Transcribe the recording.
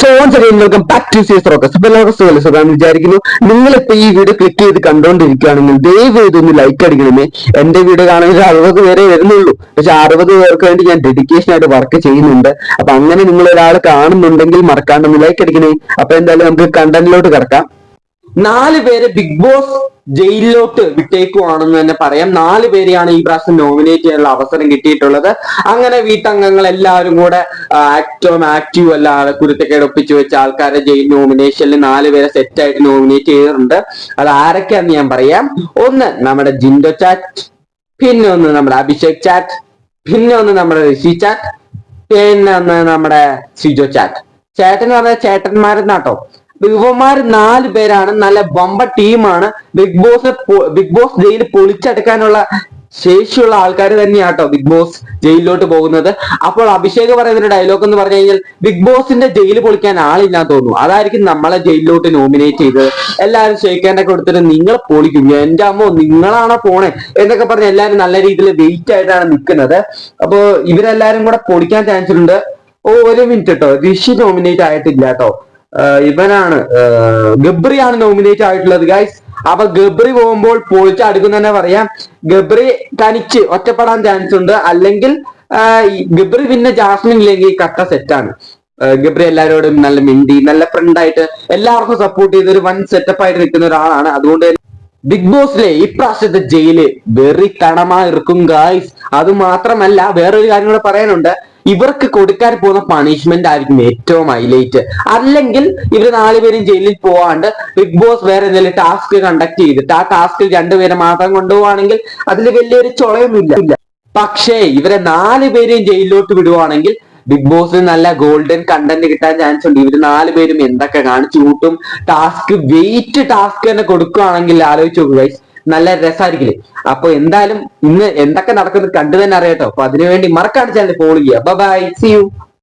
So welcome back അപ്പൊ എല്ലാവർക്കും സുഖം സുഖം വിചാരിക്കുന്നു. നിങ്ങളിപ്പോ ഈ വീഡിയോ ക്ലിക്ക് ചെയ്ത് കണ്ടോണ്ടിരിക്കുകയാണെങ്കിൽ ദയവ് ഒന്ന് ലൈക്ക് അടിക്കണമേ. എന്റെ വീഡിയോ കാണാൻ അറുപത് പേരെ വരുന്നുള്ളൂ. പക്ഷെ അറുപത് പേർക്ക് വേണ്ടി ഞാൻ ഡെഡിക്കേഷൻ ആയിട്ട് വർക്ക് ചെയ്യുന്നുണ്ട്. അപ്പൊ അങ്ങനെ നിങ്ങൾ ഒരാൾ കാണുന്നുണ്ടെങ്കിൽ മറക്കാണ്ടൊന്ന് ലൈക്ക് അടിക്കണേ. അപ്പൊ എന്തായാലും നമുക്ക് കണ്ടന്റിലോട്ട് കിടക്കാം. നാല് പേര് ബിഗ് ബോസ് ജയിലിലോട്ട് വിട്ടേക്കുവാണെന്ന് തന്നെ പറയാം. നാല് പേരെയാണ് ഈ പ്രാവശ്യം നോമിനേറ്റ് ചെയ്യാനുള്ള അവസരം കിട്ടിയിട്ടുള്ളത്. അങ്ങനെ വീട്ടംഗങ്ങൾ എല്ലാവരും കൂടെ ആക്റ്റവും ആക്റ്റീവ് അല്ല കുരുത്തക്കേട് ഒപ്പിച്ചു വെച്ച ആൾക്കാരെ ജയിൽ നോമിനേഷനിൽ നാല് പേരെ സെറ്റ് ആയിട്ട് നോമിനേറ്റ് ചെയ്തിട്ടുണ്ട്. അത് ആരൊക്കെയാന്ന് ഞാൻ പറയാം. ഒന്ന് നമ്മുടെ ജിൻഡോ ചാറ്റ് പിന്നെ ഒന്ന് നമ്മുടെ അഭിഷേക് ചാറ്റ് പിന്നെ ഒന്ന് നമ്മുടെ ഋഷി ചാറ്റ് പിന്നെ ഒന്ന് നമ്മുടെ സിജോ ചാറ്റ്. ചേട്ടൻ എന്ന് പറഞ്ഞാൽ ചേട്ടന്മാരെന്നാട്ടോ. ഇവന്മാർ നാല് പേരാണ്. നല്ല ബമ്പ ടീമാണ്. Bigg Boss Bigg Boss jail പൊളിച്ചെടുക്കാനുള്ള ശേഷിയുള്ള ആൾക്കാർ തന്നെയാട്ടോ ബിഗ് ബോസ് ജയിലിലോട്ട് പോകുന്നത്. അപ്പോൾ അഭിഷേക് പറയുന്ന ഡയലോഗ് എന്ന് പറഞ്ഞു കഴിഞ്ഞാൽ ബിഗ് ബോസിന്റെ ജയിൽ പൊളിക്കാൻ ആളില്ലാന്ന് തോന്നുന്നു. അതായിരിക്കും നമ്മളെ ജയിലിലോട്ട് നോമിനേറ്റ് ചെയ്തത്. എല്ലാവരും ഷെയ്ക്കാന്റെ കൊടുത്തിട്ട് നിങ്ങൾ പൊളിക്കും. എന്റെ അമ്മോ നിങ്ങളാണോ പോണേ? എന്നൊക്കെ പറഞ്ഞ് എല്ലാവരും നല്ല രീതിയിൽ വെയിറ്റ് ആയിട്ടാണ് നിൽക്കുന്നത്. അപ്പോ ഇവരെല്ലാരും കൂടെ പൊളിക്കാൻ ചാൻസ് ഉണ്ട്. ഓ ഒരു മിനിറ്റ് കേട്ടോ ഋഷി നോമിനേറ്റ് ആയിട്ടില്ല കേട്ടോ ഇവനാണ് ഗബ്രിയാണ് നോമിനേറ്റ് ആയിട്ടുള്ളത് ഗൈസ് അപ്പൊ ഗബ്രി പോകുമ്പോൾ പൊളിച്ചടുക്കും തന്നെ പറയാം. ഗബ്രി തനിച്ച് ഒറ്റപ്പെടാൻ ചാൻസ് ഉണ്ട്. അല്ലെങ്കിൽ ഗബ്രി പിന്നെ ജാസ്മിൻ ഇല്ലെങ്കിൽ കട്ട സെറ്റാണ് ഗബ്രി എല്ലാവരോടും നല്ല മിണ്ടി നല്ല ഫ്രണ്ടായിട്ട് എല്ലാവർക്കും സപ്പോർട്ട് ചെയ്ത് ഒരു വൺ സെറ്റപ്പ് ആയിട്ട് നിൽക്കുന്ന ഒരാളാണ്. അതുകൊണ്ട് തന്നെ ബിഗ് ബോസിലെ ഇപ്രാവശ്യത്തെ ജയിൽ വെറി തണമായിരിക്കും ഗായ്സ് അത് മാത്രമല്ല വേറൊരു കാര്യം കൂടെ പറയാനുണ്ട്. ഇവർക്ക് കൊടുക്കാൻ പോകുന്ന പണിഷ്മെന്റ് ആയിരിക്കും ഏറ്റവും ഹൈലൈറ്റ് അല്ലെങ്കിൽ ഇവർ നാലുപേരും ജയിലിൽ പോവാണ്ട് ബിഗ് ബോസ് വേറെ എന്തെങ്കിലും ടാസ്ക് കണ്ടക്ട് ചെയ്തിട്ട് ആ ടാസ്കിൽ രണ്ടുപേരെ മാത്രം കൊണ്ടുപോവാണെങ്കിൽ അതിൽ വലിയൊരു ചൊളയൊന്നുമില്ല പക്ഷേ ഇവരെ നാലുപേരെയും ജയിലിലോട്ട് വിടുവാണെങ്കിൽ ബിഗ് ബോസിന് നല്ല ഗോൾഡൻ കണ്ടന്റ് കിട്ടാൻ ചാൻസ് ഉണ്ട്. ഇവർ നാല് പേരും എന്തൊക്കെ കാണിച്ചു കൂട്ടും? ടാസ്ക് വെയിറ്റ് ടാസ്ക് തന്നെ കൊടുക്കുകയാണെങ്കിൽ ആലോചിച്ച് നോക്കുക. നല്ല രസമായിരിക്കില്ലേ അപ്പൊ എന്തായാലും ഇന്ന് എന്തൊക്കെ നടക്കുന്നത് കണ്ടു തന്നെ അറിയാട്ടോ അപ്പൊ അതിനുവേണ്ടി മറക്കാണ്ട് ചാനൽ ഫോളോ ചെയ്യുക. Bye see you